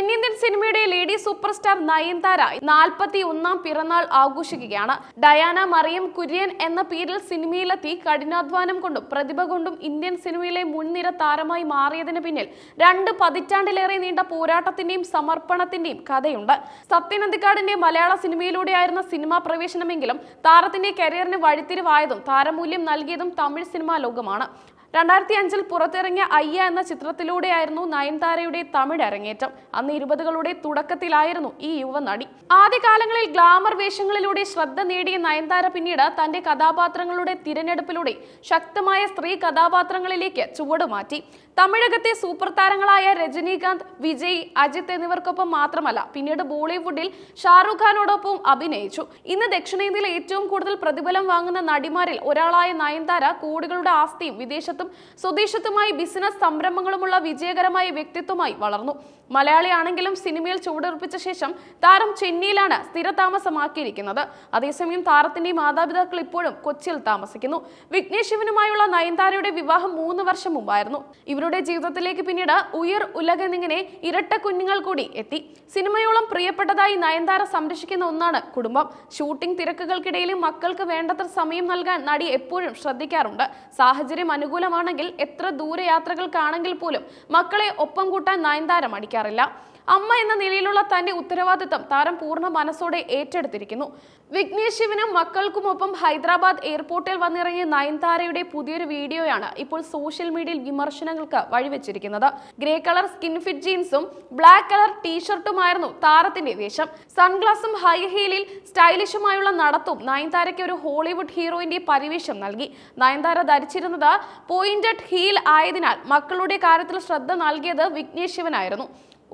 തെന്നിന്ത്യൻ സിനിമയുടെ lady super star Nayanthara നാൽപ്പത്തി ഒന്നാം പിറന്നാൾ ആഘോഷിക്കുകയാണ്. ഡയാന മറിയം കുര്യൻ എന്ന പേരിൽ സിനിമയിലെത്തി കഠിനാധ്വാനം കൊണ്ടും പ്രതിഭ കൊണ്ടും ഇന്ത്യൻ സിനിമയിലെ മുൻനിര താരമായി മാറിയതിന് പിന്നിൽ രണ്ട് പതിറ്റാണ്ടിലേറെ നീണ്ട പോരാട്ടത്തിന്റെയും സമർപ്പണത്തിന്റെയും കഥയുണ്ട്. സത്യനന്ദിക്കാടിന്റെ മലയാള സിനിമയിലൂടെയായിരുന്ന സിനിമാ പ്രവേശനമെങ്കിലും താരത്തിന്റെ കരിയറിന് വഴിത്തിരിവായതും താരമൂല്യം നൽകിയതും തമിഴ് സിനിമാ ലോകമാണ്. രണ്ടായിരത്തി അഞ്ചിൽ പുറത്തിറങ്ങിയ അയ്യ എന്ന ചിത്രത്തിലൂടെയായിരുന്നു നയൻതാരയുടെ തമിഴ് അരങ്ങേറ്റം. അന്ന് ഇരുപതുകളുടെ തുടക്കത്തിലായിരുന്നു ഈ യുവനടി. ആദ്യകാലങ്ങളിൽ ഗ്ലാമർ വേഷങ്ങളിലൂടെ ശ്രദ്ധ നേടിയ നയൻതാര പിന്നീട് തന്റെ കഥാപാത്രങ്ങളുടെ തിരഞ്ഞെടുപ്പിലൂടെ ശക്തമായ സ്ത്രീ കഥാപാത്രങ്ങളിലേക്ക് ചുവടുമാറ്റി തമിഴകത്തെ സൂപ്പർ താരങ്ങളായ രജനീകാന്ത് വിജയ് അജിത് എന്നിവർക്കൊപ്പം മാത്രമല്ല പിന്നീട് ബോളിവുഡിൽ ഷാറുഖ് ഖാനോടൊപ്പം അഭിനയിച്ചു. ഇന്ന് ദക്ഷിണേന്ത്യയിൽ ഏറ്റവും കൂടുതൽ പ്രതിഫലം വാങ്ങുന്ന നടിമാരിൽ ഒരാളായ നയൻതാര കോടികളുടെ ആസ്തിയും വിദേശത്തും സ്വദേശത്തുമായി ബിസിനസ് സംരംഭങ്ങളുമുള്ള വിജയകരമായ വ്യക്തിത്വമായി വളർന്നു. മലയാളിയാണെങ്കിലും സിനിമയിൽ ചുവടുറപ്പിച്ച ശേഷം താരം ചെന്നൈയിലാണ് സ്ഥിരതാമസമാക്കിയിരിക്കുന്നത്. അതേസമയം താരത്തിന്റെ മാതാപിതാക്കൾ ഇപ്പോഴും കൊച്ചിയിൽ താമസിക്കുന്നു. വിഘ്നേഷ് ശിവനുമായുള്ള നയൻതാരയുടെ വിവാഹം മൂന്ന് വർഷം മുമ്പായിരുന്നു. ഇവരുടെ ജീവിതത്തിലേക്ക് പിന്നീട് ഉയർ ഉലകെന്നിങ്ങനെ ഇരട്ട കുഞ്ഞുങ്ങൾ കൂടി എത്തി. സിനിമയോളം പ്രിയപ്പെട്ടതായി നയൻതാര സംരക്ഷിക്കുന്ന ഒന്നാണ് കുടുംബം. ഷൂട്ടിംഗ് തിരക്കുകൾക്കിടയിലും മക്കൾക്ക് വേണ്ടത്ര സമയം നൽകാൻ നടി എപ്പോഴും ശ്രദ്ധിക്കാറുണ്ട്. സാഹചര്യം അനുകൂലമാണെങ്കിൽ എത്ര ദൂരയാത്രകൾക്കാണെങ്കിൽ പോലും മക്കളെ ഒപ്പം കൂട്ടാൻ നയൻതാര മടിക്കാറില്ല അമ്മ എന്ന നിലയിലുള്ള തന്റെ ഉത്തരവാദിത്തം താരം പൂർണ മനസ്സോടെ ഏറ്റെടുത്തിരിക്കുന്നു. വിഘ്നേഷ് ശിവനും മക്കൾക്കുമൊപ്പം ഹൈദരാബാദ് എയർപോർട്ടിൽ വന്നിറങ്ങിയ നയൻതാരയുടെ പുതിയൊരു വീഡിയോയാണ് ഇപ്പോൾ സോഷ്യൽ മീഡിയയിൽ വിമർശനങ്ങൾക്ക് വഴിവെച്ചിരിക്കുന്നത്. ഗ്രേ കളർ സ്കിൻ ഫിറ്റ് ജീൻസും ബ്ലാക്ക് കളർ ടീഷർട്ടുമായിരുന്നു താരത്തിന്റെ വേഷം. സൺഗ്ലാസും ഹൈ ഹീലിൽ സ്റ്റൈലിഷുമായുള്ള നടത്തും നയൻതാരയ്ക്ക് ഒരു ഹോളിവുഡ് ഹീറോയിന്റെ പരിവേഷം നൽകി. നയൻതാര ധരിച്ചിരുന്നത് പോയിന്റഡ് ഹീൽ ആയതിനാൽ മക്കളുടെ കാര്യത്തിൽ ശ്രദ്ധ നൽകിയത് വിഘ്നേഷ് ശിവനായിരുന്നു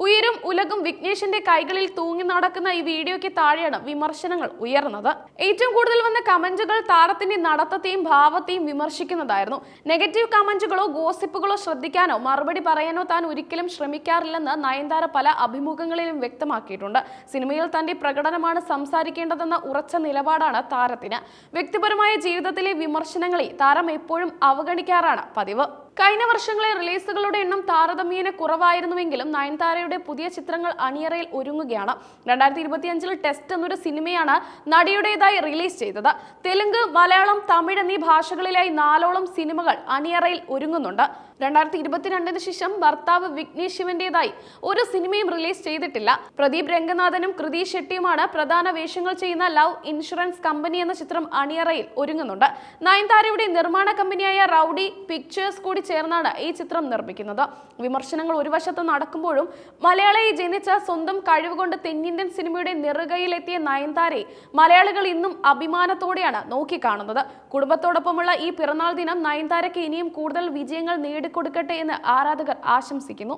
ഉയരും ഉലകും വിഘ്നേഷിന്റെ കൈകളിൽ തൂങ്ങി നടക്കുന്ന ഈ വീഡിയോയ്ക്ക് താഴെയാണ് വിമർശനങ്ങൾ ഉയർന്നത്. ഏറ്റവും കൂടുതൽ വന്ന കമന്റുകൾ താരത്തിന്റെ നടത്തത്തെയും ഭാവത്തെയും വിമർശിക്കുന്നതായിരുന്നു. നെഗറ്റീവ് കമന്റുകളോ ഗോസിപ്പുകളോ ശ്രദ്ധിക്കാനോ മറുപടി പറയാനോ താൻ ഒരിക്കലും ശ്രമിക്കാറില്ലെന്ന് നയൻതാര പല അഭിമുഖങ്ങളിലും വ്യക്തമാക്കിയിട്ടുണ്ട്. സിനിമയിൽ തന്റെ പ്രകടനമാണ് സംസാരിക്കേണ്ടതെന്ന ഉറച്ച നിലപാടാണ് താരത്തിന്. വ്യക്തിപരമായ ജീവിതത്തിലെ വിമർശനങ്ങളെ താരം എപ്പോഴും അവഗണിക്കാറാണ് പതിവ്. കഴിഞ്ഞ വർഷങ്ങളിൽ റിലീസുകളുടെ എണ്ണം താരതമ്യേന കുറവായിരുന്നുവെങ്കിലും നയൻതാരയുടെ പുതിയ ചിത്രങ്ങൾ അണിയറയിൽ ഒരുങ്ങുകയാണ്. രണ്ടായിരത്തി ഇരുപത്തിയഞ്ചിൽ ടെസ്റ്റ് എന്നൊരു സിനിമയാണ് നടിയുടേതായി റിലീസ് ചെയ്തത്. തെലുങ്ക് മലയാളം തമിഴ് എന്നീ ഭാഷകളിലായി നാലോളം സിനിമകൾ അണിയറയിൽ ഒരുങ്ങുന്നുണ്ട്. രണ്ടായിരത്തി ഇരുപത്തിരണ്ടിന് ശേഷം ഭർത്താവ് വിഘ്നേഷ് ശിവന്റേതായി ഒരു സിനിമയും റിലീസ് ചെയ്തിട്ടില്ല. പ്രദീപ് രംഗനാഥനും കൃതി ഷെട്ടിയുമാണ് പ്രധാന വേഷങ്ങൾ ചെയ്യുന്ന ലവ് ഇൻഷുറൻസ് കമ്പനി എന്ന ചിത്രം അണിയറയിൽ ഒരുങ്ങുന്നുണ്ട്. നയൻതാരയുടെ നിർമ്മാണ കമ്പനിയായ റൌഡി പിക്ചേഴ്സ് കൂടി ചേർന്നാണ് ഈ ചിത്രം നിർമ്മിക്കുന്നത്. വിമർശനങ്ങൾ ഒരു വശത്ത് നടക്കുമ്പോഴും മലയാളിയെ ജനിച്ച സ്വന്തം കഴിവുകൊണ്ട് തെന്നിന്ത്യൻ സിനിമയുടെ നെറുകയിലെത്തിയ നയൻതാരെ മലയാളികൾ ഇന്നും അഭിമാനത്തോടെയാണ് നോക്കിക്കാണുന്നത്. കുടുംബത്തോടൊപ്പമുള്ള ഈ പിറന്നാൾ ദിനം നയൻതാരയ്ക്ക് ഇനിയും കൂടുതൽ വിജയങ്ങൾ നേടിക്കൊടുക്കട്ടെ എന്ന് ആരാധകർ ആശംസിക്കുന്നു.